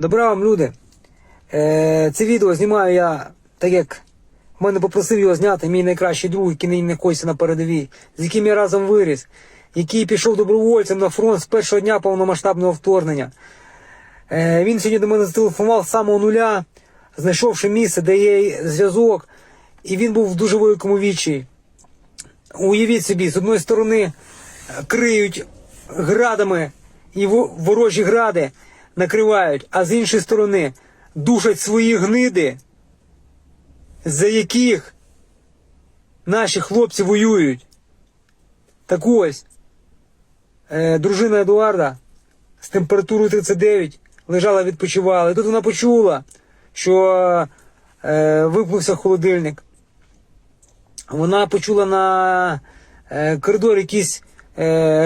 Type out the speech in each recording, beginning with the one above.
Добра вам, люди. Е, це відео знімаю я, так як в мене попросив його зняти мій найкращий друг, який нині знаходиться на передовій, з яким я разом виріс, який пішов добровольцем на фронт з першого дня повномасштабного вторгнення. Е, він сьогодні до мене зателефонував з самого нуля, знайшовши місце, де є зв'язок, і він був в дуже великому вічі. Уявіть собі, з одної сторони криють градами і ворожі гради накривають, а з іншої сторони душать свої гниди, за яких наші хлопці воюють. Так ось, е, дружина Едуарда з температурою 39 лежала, відпочивала. І тут вона почула, що е, вимкнувся холодильник. Вона почула на е, коридорі якийсь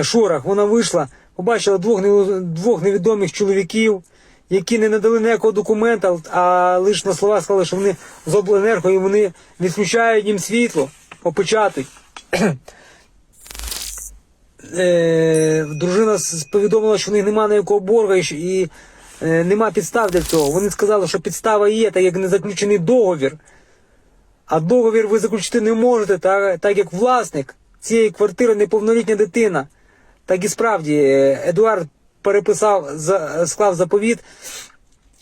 шорох. Вона вийшла, побачила двох, двох невідомих чоловіків, які не надали ніякого документа, а лише на слова сказали, що вони з обленерго і вони відключають їм світло, опечатують. Е, дружина повідомила, що в них немає ніякого борга і, е, нема підстав для цього. Вони сказали, що підстава є, так як не заключений договір. А договір ви заключити не можете, так, так як власник цієї квартири неповнолітня дитина. Так і справді, е, Едуард переписав, склав заповіт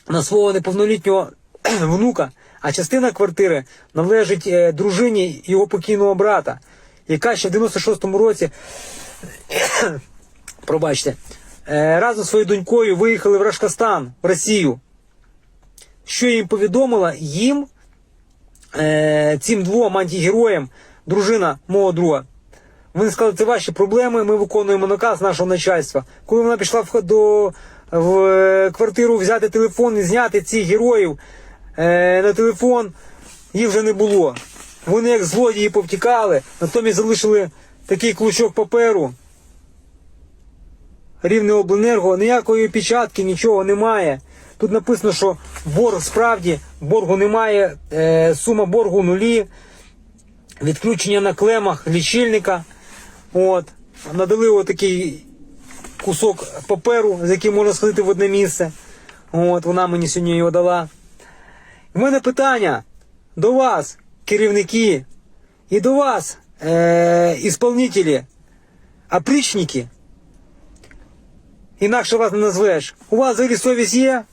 на свого неповнолітнього внука, а частина квартири належить е, дружині його покійного брата, яка ще в 96-му році, пробачте, е, разом зі своєю донькою виїхали в Рашкастан, в Росію. Що їм повідомила? Їм цим двом антигероям, дружина мого друга. Вони сказали, це ваші проблеми, ми виконуємо наказ нашого начальства. Коли вона пішла в, до, в е, квартиру взяти телефон і зняти цих героїв е, на телефон, їх вже не було. Вони як злодії повтікали, натомість залишили такий клочок паперу. Рівне обленерго, ніякої печатки, нічого немає. Тут написано, що борг справді, боргу немає, е, сума боргу нулі, відключення на клемах лічильника. От. Надали отакий кусок паперу, з яким можна сходити в одне місце. От, вона мені сьогодні його дала. У мене питання до вас, керівники, і до вас, е, ісполнителі, опричники. Інакше вас не назвеш. У вас взагалі совість є?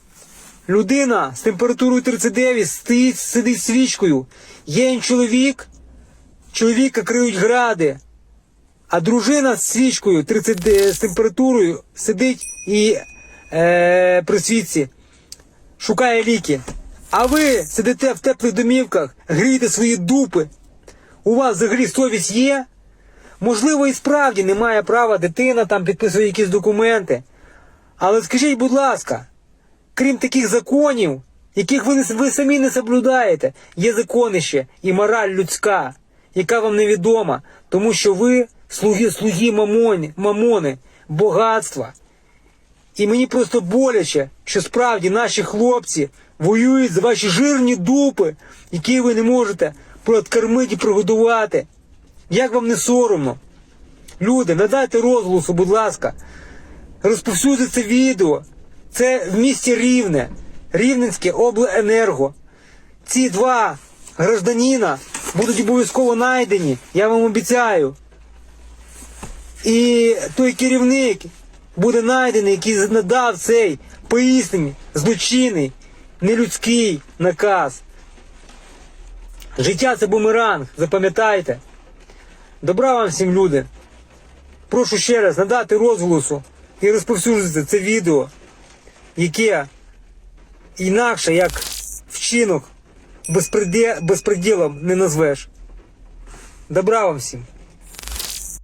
Людина з температурою 39 стоїть, сидить свічкою. Є чоловік, чоловіка криють гради, а дружина з свічкою 30, е, з температурою сидить і е, при свічці шукає ліки. А ви сидите в теплих домівках, грієте свої дупи. У вас взагалі совість є? Можливо, і справді немає права дитина там підписує якісь документи. Але скажіть, будь ласка, крім таких законів, яких ви, ви самі не соблюдаєте, є законище і мораль людська, яка вам невідома, тому що ви слуги, слуги мамони, мамони, багатства. І мені просто боляче, що справді наші хлопці воюють за ваші жирні дупи, які ви не можете прокормити і прогодувати. Як вам не соромно? Люди, надайте розголосу, будь ласка, розповсюдьте це відео. Це в місті Рівне, Рівненське обленерго. Ці два гражданіна будуть обов'язково знайдені, я вам обіцяю. І той керівник буде знайдений, який надав цей поїсний, злочинний, нелюдський наказ. Життя це бумеранг, запам'ятайте. Добра вам всім люди. Прошу ще раз надати розголосу і розповсюджувати це відео, яке інакше як вчинок безпреділом не назвеш. Добра вам всім.